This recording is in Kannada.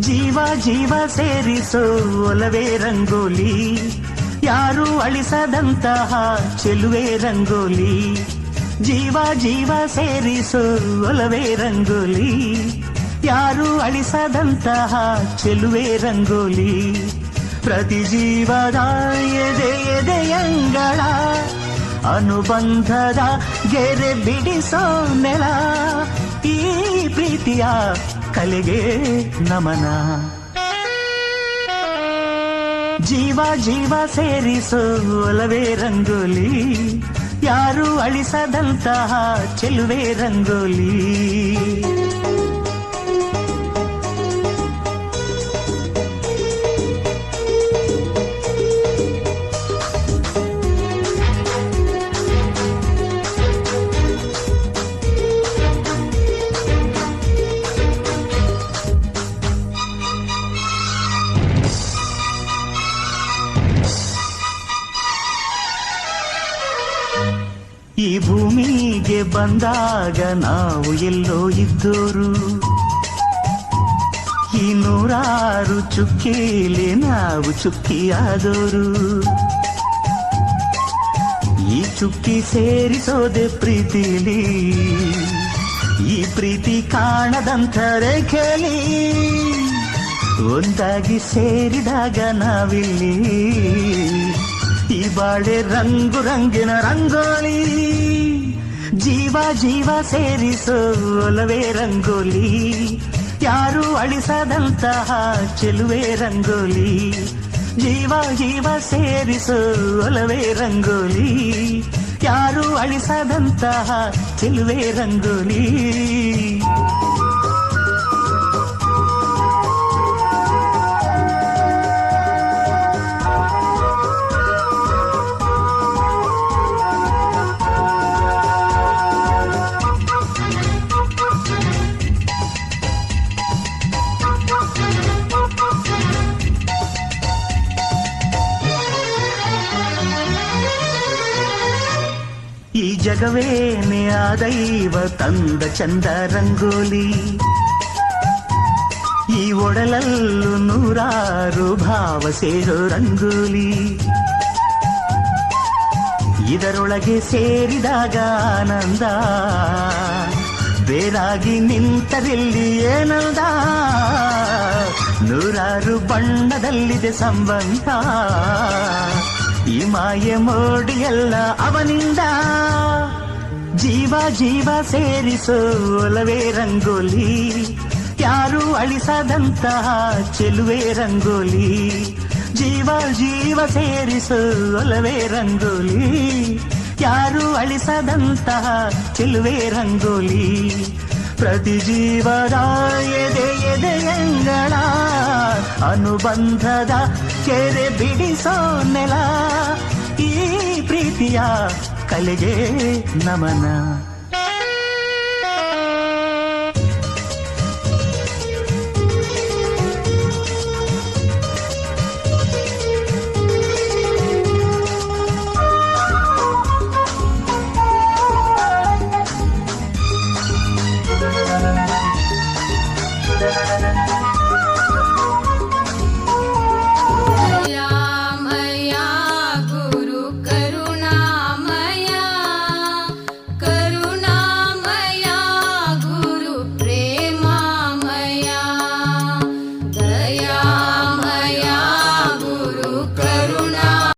ಜೀವ ಜೀವ ಸೇರಿಸೋ ಒಲವೇ ರಂಗೋಲಿ. ಯಾರು ಅಳಿಸದಂತಹ ಚೆಲುವೆ ರಂಗೋಲಿ. ಜೀವ ಜೀವ ಸೇರಿಸೋ ಒಲವೇ ರಂಗೋಲಿ. ಯಾರು ಅಳಿಸದಂತಹ ಚೆಲುವೆ ರಂಗೋಲಿ? ಪ್ರತಿ ಜೀವದ ಎದೆ ಎದೆಯಂಗಳ ಅನುಬಂಧದ ಗೆರೆ ಬಿಡಿಸೋ ನೆಲ, ಈ ಪ್ರೀತಿಯ ಕಲೆಗೆ ನಮನ. ಜೀವ ಜೀವ ಸೇರಿಸೋ ಒಲವೇ ರಂಗೋಲಿ, ಯಾರು ಅಳಿಸದಂತಹ ಚೆಲುವೆ ರಂಗೋಲಿ? ಭೂಮಿಗೆ ಬಂದಾಗ ನಾವು ಎಲ್ಲೋ ಇದ್ದೋರು ಈ ನೂರಾರು ಚುಕ್ಕಿಲಿ ನಾವು ಚುಕ್ಕಿಯಾದೋರು ಈ ಚುಕ್ಕಿ ಸೇರಿಸೋದೆ ಪ್ರೀತಿಲಿ ಈ ಪ್ರೀತಿ ಕಾಣದಂಥ ರೇಖೆಲಿ ಒಂದಾಗಿ ಸೇರಿದಾಗ ನಾವಿಲ್ಲಿ ಈ ಬಾಳೆ ರಂಗು ರಂಗಿನ ರಂಗೋಲಿ ಜೀವ ಜೀವ ಸೇರಿಸೋಲವೇ ರಂಗೋಲಿ. ಯಾರು ಅಳಿಸದಂತಹ ಚೆಲುವೆ ರಂಗೋಲಿ. ಜೀವ ಜೀವ ಸೇರಿಸೋಲವೇ ರಂಗೋಲಿ. ಯಾರು ಅಳಿಸದಂತಹ ಚೆಲುವೆ ರಂಗೋಲಿ. ಜಗವೇನೆ ಆ ದೈವ ತಂದ ಚಂದ ರಂಗೋಲಿ. ಈ ಒಡಲಲ್ಲೂ ನೂರಾರು ಭಾವ ಸೇರೋ ರಂಗೋಲಿ. ಇದರೊಳಗೆ ಸೇರಿದಾಗ ಆನಂದ. ಬೇರಾಗಿ ನಿಂತರಿಲ್ಲಿ ಏನಂದ ನೂರಾರು ಬಣ್ಣದಲ್ಲಿದೆ ಸಂಬಂಧ. ಈ ಮಾಯೆ ಮೋಡಿಯಲ್ಲ ಅವನಿಂದ. ಜೀವ ಜೀವ ಸೇರಿಸೋಲವೇ ರಂಗೋಲಿ. ಯಾರು ಅಳಿಸದಂತಹ ಚೆಲುವೆ ರಂಗೋಲಿ. ಜೀವ ಜೀವ ಸೇರಿಸೋಲವೇ ರಂಗೋಲಿ. ಯಾರು ಅಳಿಸದಂತಹ ಚೆಲುವೆ ರಂಗೋಲಿ. ಪ್ರತಿ ಜೀವದ ಎದೆ ಎದೆಯಂಗಳ ಅನುಬಂಧದ ಕೆರೆ ಬಿಡಿಸೋ ನೆಲ. ಈ ಪ್ರೀತಿಯ ಕಲೆಗೆ ನಮನ